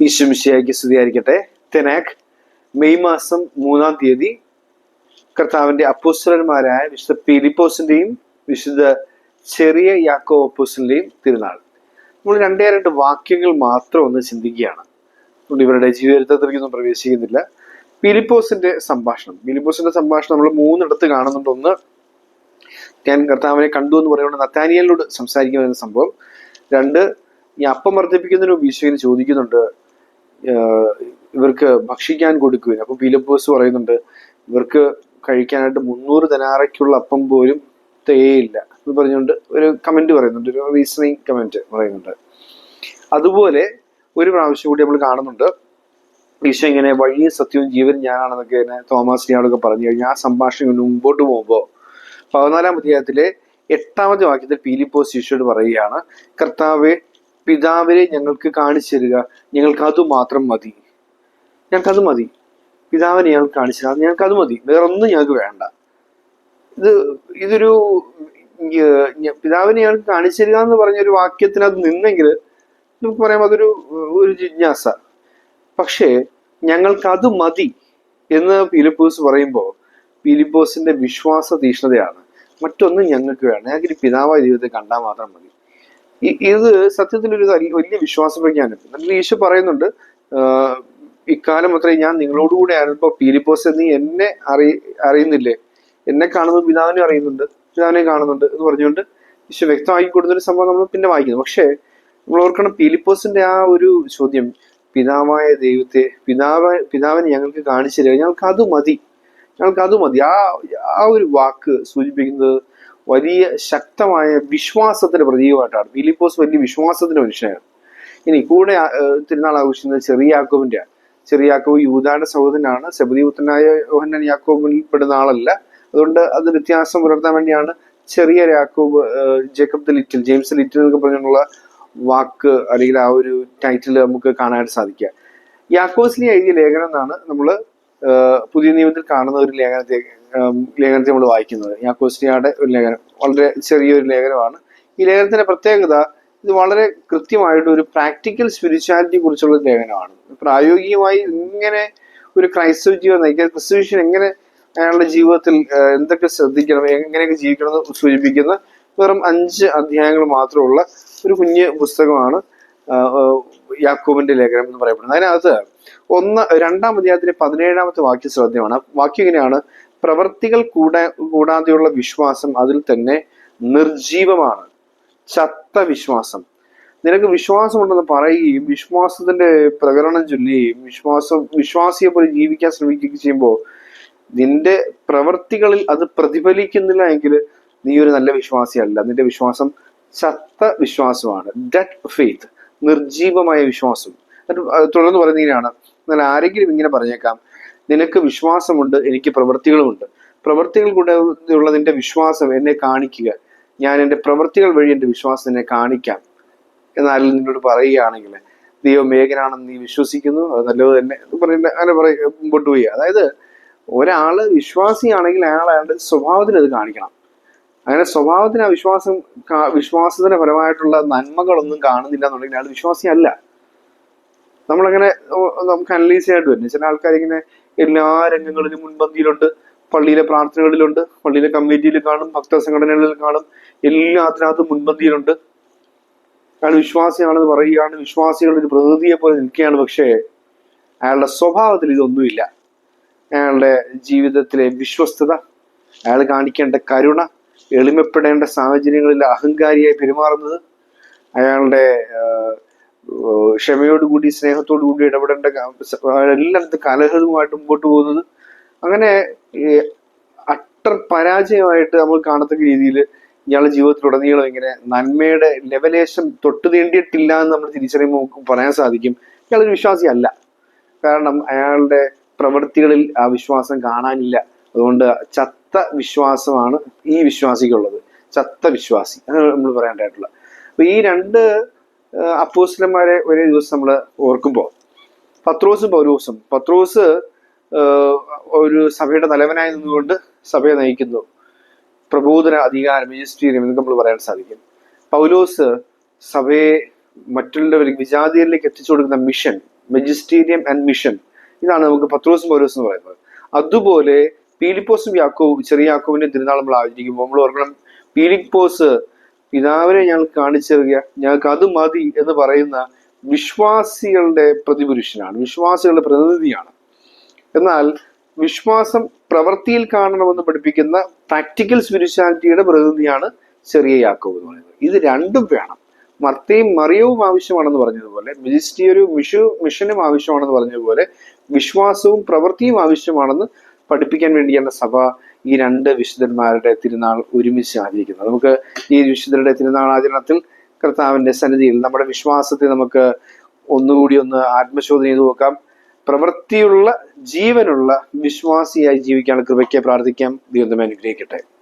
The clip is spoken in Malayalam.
ഈശ്വമിശിയാക്കി സ്തുതിയായിരിക്കട്ടെ. തെനാക് മെയ് മാസം മൂന്നാം തീയതി കർത്താവിന്റെ അപ്പൂസ്വരന്മാരായ വിശുദ്ധ പീലിപ്പോസിന്റെയും വിശുദ്ധ ചെറിയ യാക്കോ അപ്പൂസിന്റെയും തിരുനാൾ. നമ്മൾ രണ്ടേ രണ്ട് വാക്യങ്ങൾ മാത്രം ഒന്ന് ചിന്തിക്കുകയാണ്. അതുകൊണ്ട് ഇവരുടെ ജീവിതത്തിലേക്കൊന്നും പ്രവേശിക്കുന്നില്ല. പിലിപ്പോസിന്റെ സംഭാഷണം. പിലിപ്പോസിന്റെ സംഭാഷണം നമ്മൾ മൂന്നിടത്ത് കാണുന്നുണ്ട്. ഒന്ന് ഞാൻ കർത്താവിനെ കണ്ടു എന്ന് പറയുന്നത് നത്താനിയലിനോട് സംസാരിക്കുന്ന സംഭവം. രണ്ട് ഈ അപ്പം വർദ്ധിപ്പിക്കുന്നതിന് ഈശോയിന് ചോദിക്കുന്നുണ്ട്. ഇവർക്ക് ഭക്ഷിക്കാൻ കൊടുക്കുകയും അപ്പൊ ഫിലിപ്പോസ് പറയുന്നുണ്ട് ഇവർക്ക് കഴിക്കാനായിട്ട് മുന്നൂറ് ധനാറയ്ക്കുള്ള അപ്പം പോലും തേയില്ല എന്ന് പറഞ്ഞുകൊണ്ട് ഒരു കമന്റ് പറയുന്നുണ്ട്. ഒരു റീസണിങ് കമന്റ് പറയുന്നുണ്ട്. അതുപോലെ ഒരു പ്രാവശ്യം കൂടി നമ്മൾ കാണുന്നുണ്ട് ഈശോ ഇങ്ങനെ വഴിയും സത്യവും ജീവൻ ഞാനാണെന്നൊക്കെ തന്നെ ഞാനൊക്കെ പറഞ്ഞു കഴിഞ്ഞാൽ ആ സംഭാഷണം മുമ്പോട്ട് പോകുമ്പോൾ പതിനാലാം അധ്യായത്തിലെ എട്ടാമത്തെ വാക്യത്തിൽ പീലിപ്പോസ് ഈശോയോട് പറയുകയാണ് കർത്താവെ പിതാവിനെ ഞങ്ങൾക്ക് കാണിച്ചു തരിക ഞങ്ങൾക്ക് അത് മാത്രം മതി. ഞങ്ങൾക്ക് അത് മതി. പിതാവിനെ ഞങ്ങൾക്ക് കാണിച്ചു തരാം. ഞങ്ങൾക്ക് അത് മതി. വേറൊന്നും ഞങ്ങൾക്ക് വേണ്ട. ഇത് ഇതൊരു പിതാവിനെ ഞങ്ങൾക്ക് കാണിച്ചു തരിക എന്ന് പറഞ്ഞ ഒരു വാക്യത്തിനകത്ത് നിന്നെങ്കിൽ നമുക്ക് പറയാം അതൊരു ഒരു ജിജ്ഞാസ. പക്ഷേ ഞങ്ങൾക്ക് അത് മതി എന്ന് ഫിലിപ്പോസ് പറയുമ്പോൾ ഫിലിപ്പോസിന്റെ വിശ്വാസ തീഷ്ണതയാണ്. മറ്റൊന്നും ഞങ്ങൾക്ക് വേണം ഞങ്ങൾക്ക് പിതാവായ ദൈവത്തെ കണ്ടാൽ മാത്രം മതി. ഇത് സത്യത്തിൽ ഒരു വലിയ വിശ്വാസം പ്രജ്ഞാനം എന്നിട്ട് ഈശോ പറയുന്നുണ്ട് ഇക്കാലം അത്രയും ഞാൻ നിങ്ങളോടുകൂടെ ആയിരുന്നപ്പോ പീലിപ്പോസ് നീ എന്നെ അറി അറിയുന്നില്ലേ? എന്നെ കാണുന്നത് പിതാവിനെ അറിയുന്നുണ്ട് പിതാവിനെ കാണുന്നുണ്ട് എന്ന് പറഞ്ഞുകൊണ്ട് ഈശോ വ്യക്തമാക്കി കൊടുത്തൊരു സംഭവം നമ്മൾ പിന്നെ വായിക്കുന്നു. പക്ഷേ നമ്മൾ ഓർക്കണം പീലിപ്പോസിന്റെ ആ ഒരു ചോദ്യം പിതാവായ ദൈവത്തെ പിതാവ് പിതാവിനെ ഞങ്ങൾക്ക് കാണിച്ചു തരിക ഞങ്ങൾക്ക് അത് മതി ഞങ്ങൾക്ക് അത് മതി. ആ ആ ഒരു വാക്ക് സൂചിപ്പിക്കുന്നത് വലിയ ശക്തമായ വിശ്വാസത്തിന്റെ പ്രതീകമായിട്ടാണ്. ഫിലിപ്പോസ് വലിയ വിശ്വാസത്തിന്റെ മനുഷ്യനാണ്. ഇനി കൂടെ തിരുനാൾ ആഘോഷിക്കുന്നത് ചെറിയ ആക്കോവിന്റെ ചെറിയ യാക്കോബ് യൂതാന്റെ സഹോദരനാണ്. ശബദിപുത്രനായ യോഹന്നൻ യാക്കോബിൽ പെടുന്ന ആളല്ല. അതുകൊണ്ട് അത് വ്യത്യാസം പുലർത്താൻ വേണ്ടിയാണ് ചെറിയ യാക്കോബ് Jacob the little James little എന്നൊക്കെ പറഞ്ഞുള്ള വാക്ക് അല്ലെങ്കിൽ ആ ഒരു ടൈറ്റിൽ നമുക്ക് കാണാനായിട്ട് സാധിക്കുക. യാക്കോസ്ലി എഴുതിയ ലേഖനം എന്നാണ് നമ്മൾ പുതിയ നിയമത്തിൽ കാണുന്ന ഒരു ലേഖനത്തെ ലേഖനത്തെ നമ്മൾ വായിക്കുന്നത്. ഞാൻ യാക്കോസ്ലിയുടെ ഒരു ലേഖനം വളരെ ചെറിയൊരു ലേഖനമാണ്. ഈ ലേഖനത്തിന്റെ പ്രത്യേകത ഇത് വളരെ കൃത്യമായിട്ട് ഒരു പ്രാക്ടിക്കൽ സ്പിരിച്വാലിറ്റിയെ കുറിച്ചുള്ള ലേഖനമാണ്. പ്രായോഗികമായി ഇങ്ങനെ ഒരു ക്രൈസ്തവ ജീവിതം നയിക്കാൻ ക്രിസ്തുവിഷൻ എങ്ങനെ അയാളുടെ ജീവിതത്തിൽ എന്തൊക്കെ ശ്രദ്ധിക്കണം എങ്ങനെയൊക്കെ ജീവിക്കണം എന്ന് സൂചിപ്പിക്കുന്ന വെറും അഞ്ച് അധ്യായങ്ങൾ മാത്രമുള്ള ഒരു കുഞ്ഞ് പുസ്തകമാണ്. യാക്കോബിന്റെ ലേഖനം എന്ന് പറയപ്പെടുന്നത്. അതിനകത്ത് ഒന്ന് രണ്ടാം അധ്യായത്തിലെ പതിനേഴാമത്തെ വാക്യം ശ്രദ്ധയാണ്. വാക്യം ഇങ്ങനെയാണ്. പ്രവർത്തികൾ കൂടാ കൂടാതെയുള്ള വിശ്വാസം അതിൽ തന്നെ നിർജീവമാണ്. ചത്ത വിശ്വാസം നിനക്ക് വിശ്വാസമുണ്ടെന്ന് പറയുകയും വിശ്വാസത്തിന്റെ പ്രകടനം ചൊല്ലുകയും വിശ്വാസം വിശ്വാസിയെ പോലെ ജീവിക്കാൻ ശ്രമിക്കുകയും ചെയ്യുമ്പോൾ നിന്റെ പ്രവർത്തികളിൽ അത് പ്രതിഫലിക്കുന്നില്ല എങ്കിൽ നീ ഒരു നല്ല വിശ്വാസിയല്ല. നിന്റെ വിശ്വാസം ചത്ത വിശ്വാസമാണ് ഡെഡ് ഫെയ്ത്ത് നിർജീവമായ വിശ്വാസം. എന്നിട്ട് തുടർന്ന് പറയുന്നതിനാണ് എന്നാൽ ആരെങ്കിലും ഇങ്ങനെ പറഞ്ഞേക്കാം നിനക്ക് വിശ്വാസമുണ്ട് എനിക്ക് പ്രവൃത്തികളുമുണ്ട് പ്രവൃത്തികൾ കൂടെ ഉള്ളതിന്റെ വിശ്വാസം എന്നെ കാണിക്കുക. ഞാൻ എന്റെ പ്രവൃത്തികൾ വഴി എന്റെ വിശ്വാസം എന്നെ കാണിക്കാം. എന്നാൽ നിന്നോട് പറയുകയാണെങ്കിൽ ദൈവം ഏകനാണെന്ന് നീ വിശ്വസിക്കുന്നു അത് നല്ലത് തന്നെ. പറയുന്ന അങ്ങനെ പറയ മുമ്പോട്ട് പോയി അതായത് ഒരാൾ വിശ്വാസിയാണെങ്കിൽ അയാൾ അയാളുടെ സ്വഭാവത്തിൽ അത് കാണിക്കണം. അങ്ങനെ സ്വഭാവത്തിന് വിശ്വാസം വിശ്വാസത്തിന് പരമായിട്ടുള്ള നന്മകളൊന്നും കാണുന്നില്ല എന്നുണ്ടെങ്കിൽ അയാൾ വിശ്വാസിയല്ല. നമ്മളങ്ങനെ നമുക്ക് അനലൈസ് ചെയ്യാണ്ട് വരും. ചില ആൾക്കാരിങ്ങനെ എല്ലാ രംഗങ്ങളിലും മുൻപന്തിയിലുണ്ട്. പള്ളിയിലെ പ്രാർത്ഥനകളിലുണ്ട്. പള്ളിയിലെ കമ്മിറ്റിയിൽ കാണും. ഭക്ത സംഘടനകളിൽ കാണും. എല്ലാത്തിനകത്തും മുൻപന്തിയിലുണ്ട്. അയാൾ വിശ്വാസിയാണെന്ന് പറയുകയാണ്. വിശ്വാസികളുടെ ഒരു പ്രകൃതിയെ പോലെ നിൽക്കുകയാണ്. പക്ഷേ അയാളുടെ സ്വഭാവത്തിൽ ഇതൊന്നുമില്ല. അയാളുടെ ജീവിതത്തിലെ വിശ്വസ്തത അയാൾ കാണിക്കേണ്ട കരുണ എളിമപ്പെടേണ്ട സാഹചര്യങ്ങളിൽ അഹങ്കാരിയായി പെരുമാറുന്നത് അയാളുടെ ക്ഷമയോടുകൂടി സ്നേഹത്തോടുകൂടി ഇടപെടേണ്ട എല്ലായിടത്തും കലഹവുമായിട്ട് മുമ്പോട്ട് പോകുന്നത്. അങ്ങനെ അട്ടർ പരാജയമായിട്ട് നമ്മൾ കാണത്തക്ക രീതിയിൽ ഇയാളുടെ ജീവിതത്തിലുടനീളം ഇങ്ങനെ നന്മയുടെ ലെവലേശം തൊട്ട് തീണ്ടിയിട്ടില്ല എന്ന് നമ്മൾ തിരിച്ചറിയുമ്പോൾ പറയാൻ സാധിക്കും. ഇയാളൊരു വിശ്വാസി അല്ല. കാരണം അയാളുടെ പ്രവൃത്തികളിൽ ആ വിശ്വാസം കാണാനില്ല. അതുകൊണ്ട് ചത്ത വിശ്വാസമാണ് ഈ വിശ്വാസിക്കുള്ളത്. ചത്ത വിശ്വാസി. അതാണ് നമ്മൾ പറയേണ്ടതായിട്ടുള്ള. അപ്പൊ ഈ രണ്ട് അപ്പോസ്റ്റലന്മാരെ ഒരേ ദിവസം നമ്മൾ ഓർക്കുമ്പോൾ പത്രോസും പൗരൂസും പത്രോസ് ഒരു സഭയുടെ തലവനായി നിന്നുകൊണ്ട് സഭയെ നയിക്കുന്നു. പ്രബോധന അധികാരം മെജിസ്റ്റീരിയം എന്നൊക്കെ നമ്മൾ പറയാൻ സാധിക്കും. പൗലോസ് സഭയെ മറ്റുള്ളവർ വിജാതിയരിലേക്ക് എത്തിച്ചു കൊടുക്കുന്ന മിഷൻ മെജിസ്റ്റീരിയം ആൻഡ് മിഷൻ. ഇതാണ് നമുക്ക് പത്രോസും പൗലോസ് എന്ന് പറയുന്നത്. അതുപോലെ പീലിപ്പോസും യാക്കോവും ചെറിയ യാക്കോവിന്റെ തിരുനാൾ നമ്മൾ ആചരിക്കുമ്പോൾ നമ്മൾ ഓർക്കണം പീലിപ്പോസ് പിതാവിനെ ഞങ്ങൾ കാണിച്ചു തരിക ഞങ്ങൾക്ക് അത് മതി എന്ന് പറയുന്ന വിശ്വാസികളുടെ പ്രതിപുരുഷനാണ് വിശ്വാസികളുടെ പ്രതിനിധിയാണ്. എന്നാൽ വിശ്വാസം പ്രവൃത്തിയിൽ കാണണമെന്ന് പഠിപ്പിക്കുന്ന പ്രാക്ടിക്കൽ സ്പിരിച്വാലിറ്റിയുടെ പ്രതിനിധിയാണ് ചെറിയ യാക്കോവ് എന്ന് പറയുന്നത്. ഇത് രണ്ടും വേണം. മർത്തയും മറിയവും ആവശ്യമാണെന്ന് പറഞ്ഞതുപോലെ മിനിസ്റ്റിയരും മിഷു മിഷനും ആവശ്യമാണെന്ന് പറഞ്ഞതുപോലെ വിശ്വാസവും പ്രവൃത്തിയും ആവശ്യമാണെന്ന് പഠിപ്പിക്കാൻ വേണ്ടിയാണ് സഭ ഈ രണ്ട് വിശുദ്ധന്മാരുടെ തിരുനാൾ ഒരുമിച്ച് ആചരിക്കുന്നത്. നമുക്ക് ഈ വിശുദ്ധരുടെ തിരുനാൾ ആചരണത്തിൽ കർത്താവിന്റെ സന്നിധിയിൽ നമ്മുടെ വിശ്വാസത്തെ നമുക്ക് ഒന്നുകൂടി ഒന്ന് ആത്മശോധന ചെയ്തു നോക്കാം. പ്രവൃത്തിയുള്ള ജീവനുള്ള വിശ്വാസിയായി ജീവിക്കാൻ കൃപയ്ക്ക് പ്രാർത്ഥിക്കാം. ദൈവം അനുഗ്രഹിക്കട്ടെ.